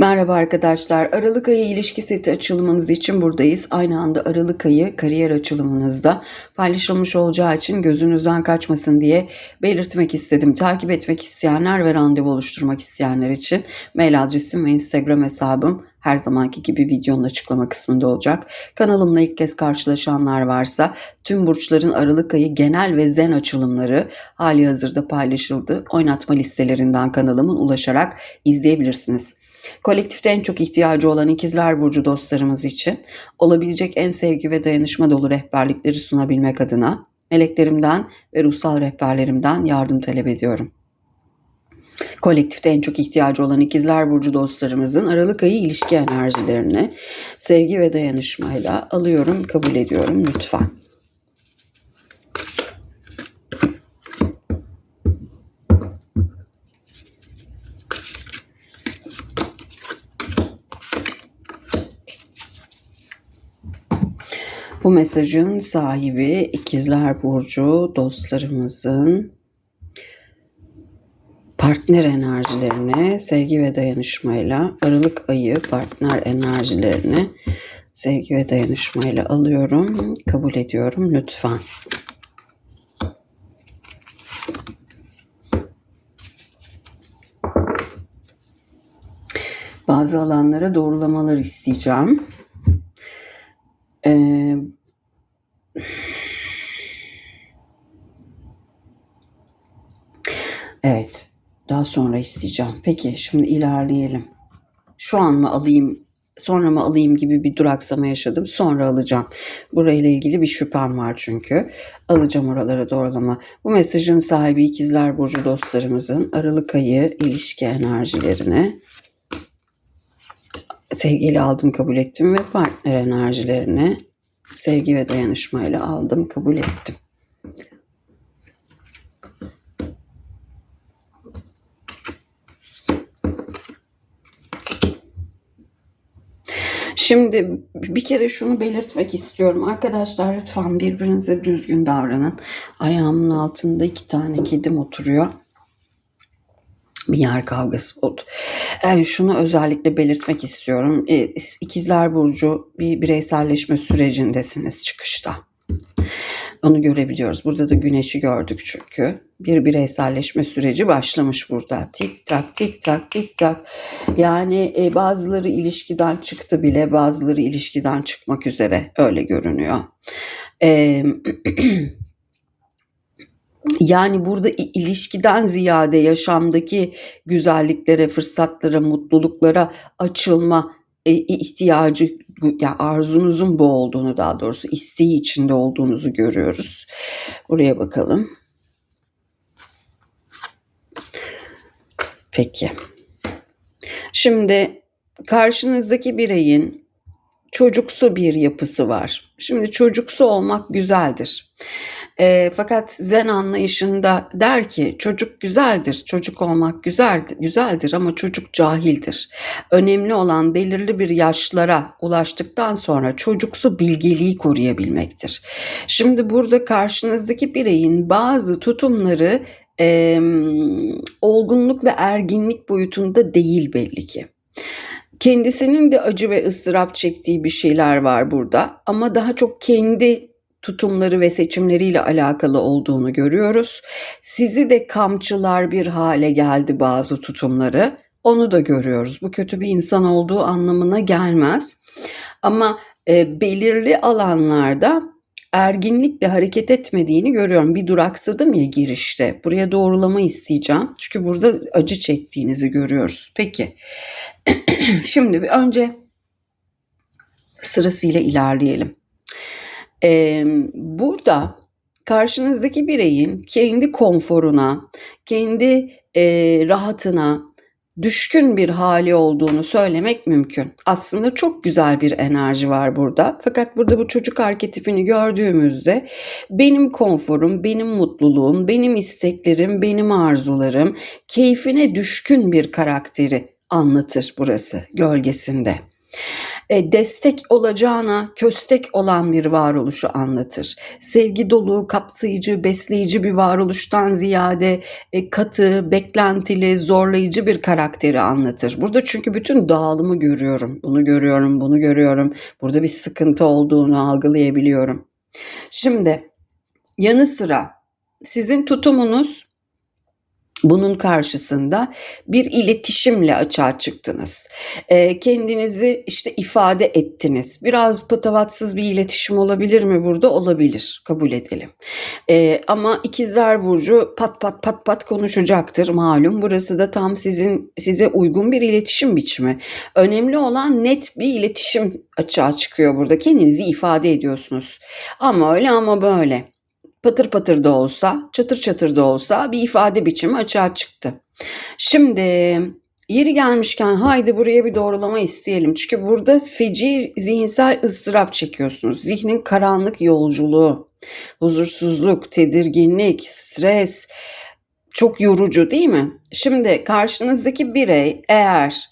Merhaba arkadaşlar. Aralık ayı ilişki seti açılımınız için buradayız. Aynı anda Aralık ayı kariyer açılımınızda paylaşılmış olacağı için gözünüzden kaçmasın diye belirtmek istedim. Takip etmek isteyenler ve randevu oluşturmak isteyenler için mail adresim ve Instagram hesabım her zamanki gibi videonun açıklama kısmında olacak. Kanalımla ilk kez karşılaşanlar varsa tüm burçların Aralık ayı genel ve zen açılımları hali hazırda paylaşıldı. Oynatma listelerinden kanalımın ulaşarak izleyebilirsiniz. Kolektifte en çok ihtiyacı olan ikizler burcu dostlarımız için olabilecek en sevgi ve dayanışma dolu rehberlikleri sunabilmek adına meleklerimden ve ruhsal rehberlerimden yardım talep ediyorum. Kolektifte en çok ihtiyacı olan ikizler burcu dostlarımızın Aralık ayı ilişki enerjilerini sevgi ve dayanışmayla alıyorum, kabul ediyorum lütfen. Bu mesajın sahibi ikizler burcu dostlarımızın partner enerjilerine sevgi ve dayanışmayla Aralık ayı partner enerjilerini sevgi ve dayanışmayla alıyorum, kabul ediyorum lütfen. Bazı alanlara doğrulamalar isteyeceğim. Ee, evet, daha sonra isteyeceğim. Peki, şimdi ilerleyelim. Şu an mı alayım, sonra mı alayım gibi bir duraksama yaşadım. Sonra alacağım. Burayla ilgili bir şüphem var çünkü. Alacağım oralara doğrulama. Bu mesajın sahibi ikizler burcu dostlarımızın Aralık ayı ilişki enerjilerine sevgiyle aldım kabul ettim ve partner enerjilerini sevgi ve dayanışmayla aldım kabul ettim. Şimdi bir kere şunu belirtmek istiyorum. Arkadaşlar lütfen birbirinize düzgün davranın. Ayağımın altında iki tane kedim oturuyor bir yer kavgası oldu. Yani şunu özellikle belirtmek istiyorum. E, İkizler Burcu bir bireyselleşme sürecindesiniz çıkışta. Onu görebiliyoruz. Burada da güneşi gördük çünkü. Bir bireyselleşme süreci başlamış burada. Tik tak tik tak tik tak. Yani e, bazıları ilişkiden çıktı bile bazıları ilişkiden çıkmak üzere öyle görünüyor. Eee Yani burada ilişkiden ziyade yaşamdaki güzelliklere, fırsatlara, mutluluklara açılma e, ihtiyacı ya yani arzunuzun bu olduğunu daha doğrusu isteği içinde olduğunuzu görüyoruz. Buraya bakalım. Peki. Şimdi karşınızdaki bireyin çocuksu bir yapısı var. Şimdi çocuksu olmak güzeldir. E, fakat zen anlayışında der ki çocuk güzeldir, çocuk olmak güzeldir, güzeldir ama çocuk cahildir. Önemli olan belirli bir yaşlara ulaştıktan sonra çocuksu bilgeliği koruyabilmektir. Şimdi burada karşınızdaki bireyin bazı tutumları e, olgunluk ve erginlik boyutunda değil belli ki. Kendisinin de acı ve ıstırap çektiği bir şeyler var burada ama daha çok kendi tutumları ve seçimleriyle alakalı olduğunu görüyoruz. Sizi de kamçılar bir hale geldi bazı tutumları. Onu da görüyoruz. Bu kötü bir insan olduğu anlamına gelmez. Ama e, belirli alanlarda erginlikle hareket etmediğini görüyorum. Bir duraksadım ya girişte. Buraya doğrulama isteyeceğim. Çünkü burada acı çektiğinizi görüyoruz. Peki. Şimdi bir önce sırasıyla ilerleyelim. Ee, burada karşınızdaki bireyin kendi konforuna, kendi e, rahatına düşkün bir hali olduğunu söylemek mümkün. Aslında çok güzel bir enerji var burada. Fakat burada bu çocuk arketipini gördüğümüzde benim konforum, benim mutluluğum, benim isteklerim, benim arzularım, keyfine düşkün bir karakteri anlatır burası gölgesinde. E, destek olacağına köstek olan bir varoluşu anlatır. Sevgi dolu, kapsayıcı, besleyici bir varoluştan ziyade e, katı, beklentili, zorlayıcı bir karakteri anlatır. Burada çünkü bütün dağılımı görüyorum. Bunu görüyorum, bunu görüyorum. Burada bir sıkıntı olduğunu algılayabiliyorum. Şimdi yanı sıra sizin tutumunuz bunun karşısında bir iletişimle açığa çıktınız. E, kendinizi işte ifade ettiniz. Biraz patavatsız bir iletişim olabilir mi burada? Olabilir. Kabul edelim. E, ama ikizler burcu pat pat pat pat konuşacaktır malum. Burası da tam sizin size uygun bir iletişim biçimi. Önemli olan net bir iletişim açığa çıkıyor burada. Kendinizi ifade ediyorsunuz. Ama öyle ama böyle patır patır da olsa, çatır çatır da olsa bir ifade biçimi açığa çıktı. Şimdi yeri gelmişken haydi buraya bir doğrulama isteyelim. Çünkü burada feci zihinsel ıstırap çekiyorsunuz. Zihnin karanlık yolculuğu, huzursuzluk, tedirginlik, stres çok yorucu değil mi? Şimdi karşınızdaki birey eğer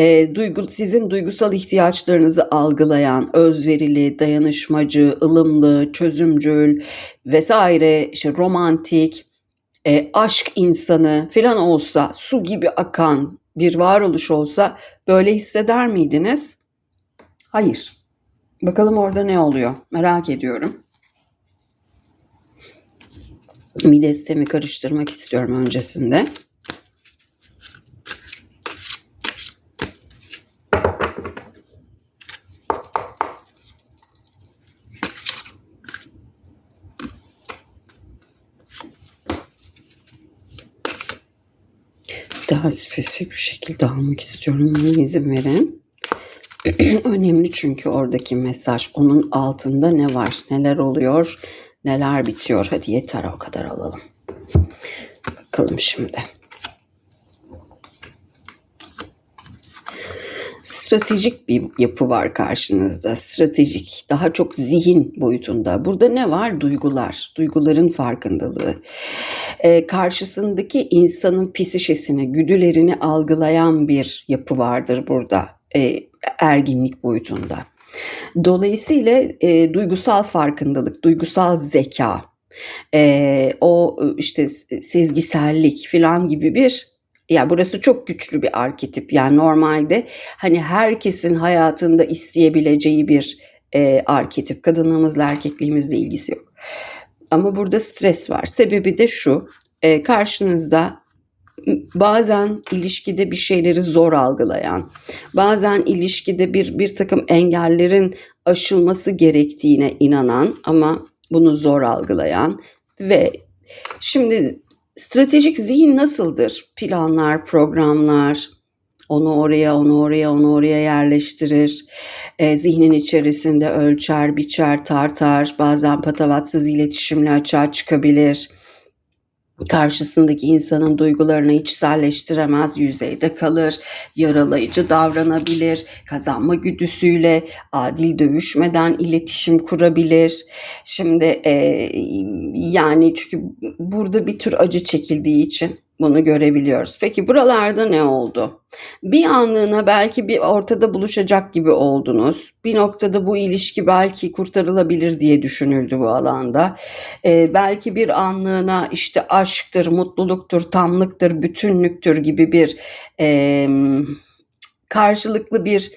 e, duygu, sizin duygusal ihtiyaçlarınızı algılayan, özverili, dayanışmacı, ılımlı, çözümcül vesaire, işte romantik, e, aşk insanı falan olsa, su gibi akan bir varoluş olsa böyle hisseder miydiniz? Hayır. Bakalım orada ne oluyor? Merak ediyorum. Midestemi karıştırmak istiyorum öncesinde. Daha spesifik bir şekilde almak istiyorum. Buna izin verin. Önemli çünkü oradaki mesaj. Onun altında ne var? Neler oluyor? Neler bitiyor? Hadi yeter o kadar alalım. Bakalım şimdi. Stratejik bir yapı var karşınızda. Stratejik, daha çok zihin boyutunda. Burada ne var? Duygular, duyguların farkındalığı. Ee, karşısındaki insanın psişesini, güdülerini algılayan bir yapı vardır burada. Ee, erginlik boyutunda. Dolayısıyla e, duygusal farkındalık, duygusal zeka, e, o işte sezgisellik falan gibi bir ya burası çok güçlü bir arketip. Yani normalde hani herkesin hayatında isteyebileceği bir e, arketip. Kadınlığımızla erkekliğimizle ilgisi yok. Ama burada stres var. Sebebi de şu. E, karşınızda bazen ilişkide bir şeyleri zor algılayan, bazen ilişkide bir bir takım engellerin aşılması gerektiğine inanan ama bunu zor algılayan ve şimdi Stratejik zihin nasıldır? Planlar, programlar, onu oraya, onu oraya, onu oraya yerleştirir. E, zihnin içerisinde ölçer, biçer, tartar. Bazen patavatsız iletişimle açığa çıkabilir karşısındaki insanın duygularını içselleştiremez, yüzeyde kalır, yaralayıcı davranabilir, kazanma güdüsüyle adil dövüşmeden iletişim kurabilir. Şimdi e, yani çünkü burada bir tür acı çekildiği için bunu görebiliyoruz. Peki buralarda ne oldu? Bir anlığına belki bir ortada buluşacak gibi oldunuz. Bir noktada bu ilişki belki kurtarılabilir diye düşünüldü bu alanda. Ee, belki bir anlığına işte aşktır, mutluluktur, tamlıktır, bütünlüktür gibi bir e, karşılıklı bir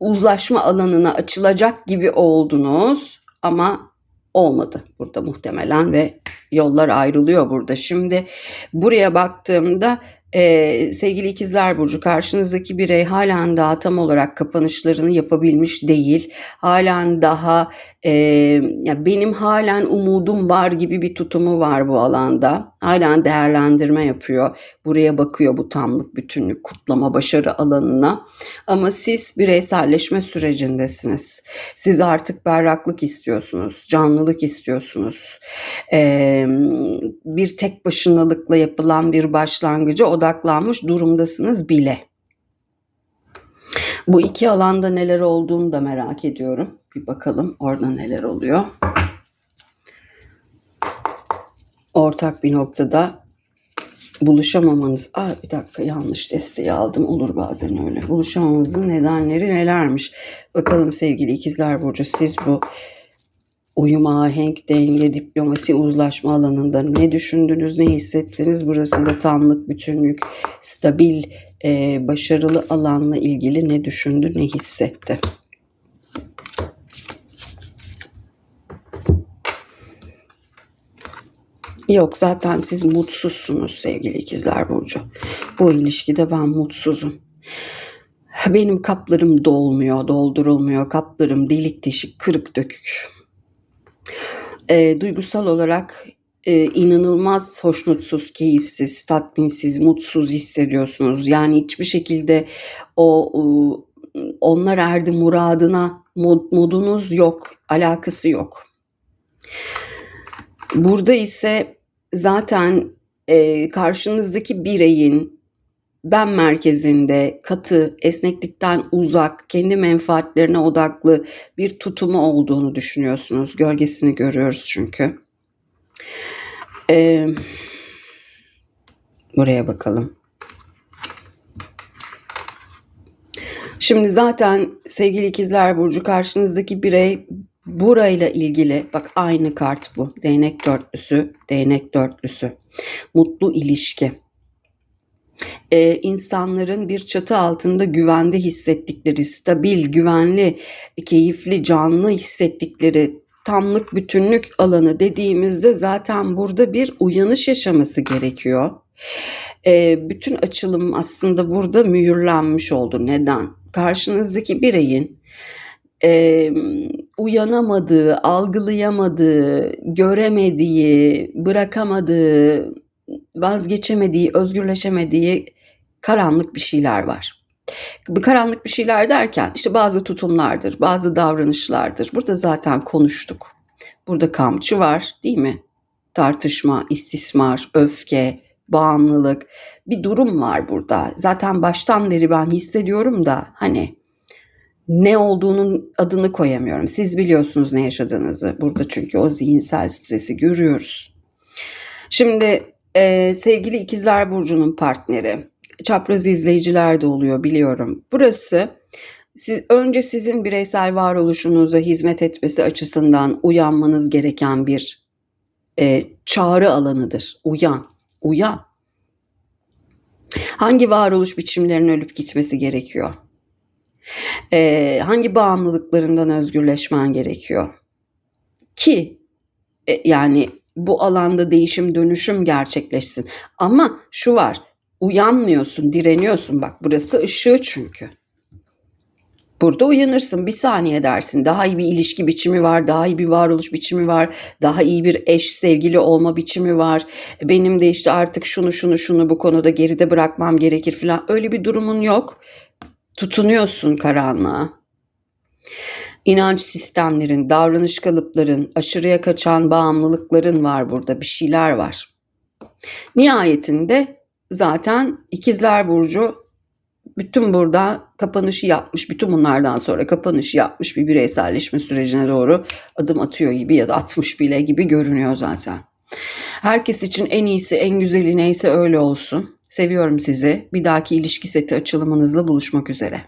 uzlaşma alanına açılacak gibi oldunuz ama olmadı burada muhtemelen ve yollar ayrılıyor burada. Şimdi buraya baktığımda e, sevgili ikizler burcu karşınızdaki birey halen daha tam olarak kapanışlarını yapabilmiş değil. Halen daha e, ya benim halen umudum var gibi bir tutumu var bu alanda. Halen değerlendirme yapıyor. Buraya bakıyor bu tamlık, bütünlük, kutlama, başarı alanına. Ama siz bireyselleşme sürecindesiniz. Siz artık berraklık istiyorsunuz, canlılık istiyorsunuz. E, bir tek başınalıkla yapılan bir başlangıcı odaklanmış durumdasınız bile. Bu iki alanda neler olduğunu da merak ediyorum. Bir bakalım orada neler oluyor. Ortak bir noktada buluşamamanız... Aa, bir dakika yanlış desteği aldım. Olur bazen öyle. Buluşamamanızın nedenleri nelermiş? Bakalım sevgili ikizler Burcu siz bu uyum, ahenk, denge, diplomasi, uzlaşma alanında ne düşündünüz, ne hissettiniz? Burası da tamlık, bütünlük, stabil, e, başarılı alanla ilgili ne düşündü, ne hissetti? Yok zaten siz mutsuzsunuz sevgili ikizler Burcu. Bu ilişkide ben mutsuzum. Benim kaplarım dolmuyor, doldurulmuyor. Kaplarım delik deşik, kırık dökük. E, duygusal olarak e, inanılmaz hoşnutsuz, keyifsiz, tatminsiz, mutsuz hissediyorsunuz. Yani hiçbir şekilde o e, onlar erdi muradına mod, modunuz yok, alakası yok. Burada ise zaten e, karşınızdaki bireyin ben merkezinde katı, esneklikten uzak, kendi menfaatlerine odaklı bir tutumu olduğunu düşünüyorsunuz. Gölgesini görüyoruz çünkü. Ee, buraya bakalım. Şimdi zaten sevgili ikizler burcu karşınızdaki birey burayla ilgili bak aynı kart bu. Değnek dörtlüsü, değnek dörtlüsü. Mutlu ilişki e, insanların bir çatı altında güvende hissettikleri, stabil, güvenli, keyifli, canlı hissettikleri tamlık, bütünlük alanı dediğimizde zaten burada bir uyanış yaşaması gerekiyor. E, bütün açılım aslında burada mühürlenmiş oldu. Neden? Karşınızdaki bireyin e, uyanamadığı, algılayamadığı, göremediği, bırakamadığı, vazgeçemediği, özgürleşemediği karanlık bir şeyler var. Bu karanlık bir şeyler derken işte bazı tutumlardır, bazı davranışlardır. Burada zaten konuştuk. Burada kamçı var değil mi? Tartışma, istismar, öfke, bağımlılık bir durum var burada. Zaten baştan beri ben hissediyorum da hani ne olduğunun adını koyamıyorum. Siz biliyorsunuz ne yaşadığınızı burada çünkü o zihinsel stresi görüyoruz. Şimdi e, sevgili ikizler burcunun partneri çapraz izleyiciler de oluyor biliyorum. Burası siz önce sizin bireysel varoluşunuza hizmet etmesi açısından uyanmanız gereken bir e, çağrı alanıdır. Uyan, uyan. Hangi varoluş biçimlerinin ölüp gitmesi gerekiyor? E, hangi bağımlılıklarından özgürleşmen gerekiyor? Ki e, yani bu alanda değişim dönüşüm gerçekleşsin. Ama şu var uyanmıyorsun, direniyorsun. Bak burası ışığı çünkü. Burada uyanırsın bir saniye dersin. Daha iyi bir ilişki biçimi var, daha iyi bir varoluş biçimi var, daha iyi bir eş sevgili olma biçimi var. Benim de işte artık şunu şunu şunu bu konuda geride bırakmam gerekir falan. Öyle bir durumun yok. Tutunuyorsun karanlığa. İnanç sistemlerin, davranış kalıpların, aşırıya kaçan bağımlılıkların var burada. Bir şeyler var. Nihayetinde zaten ikizler burcu bütün burada kapanışı yapmış, bütün bunlardan sonra kapanışı yapmış bir bireyselleşme sürecine doğru adım atıyor gibi ya da atmış bile gibi görünüyor zaten. Herkes için en iyisi, en güzeli neyse öyle olsun. Seviyorum sizi. Bir dahaki ilişki seti açılımınızla buluşmak üzere.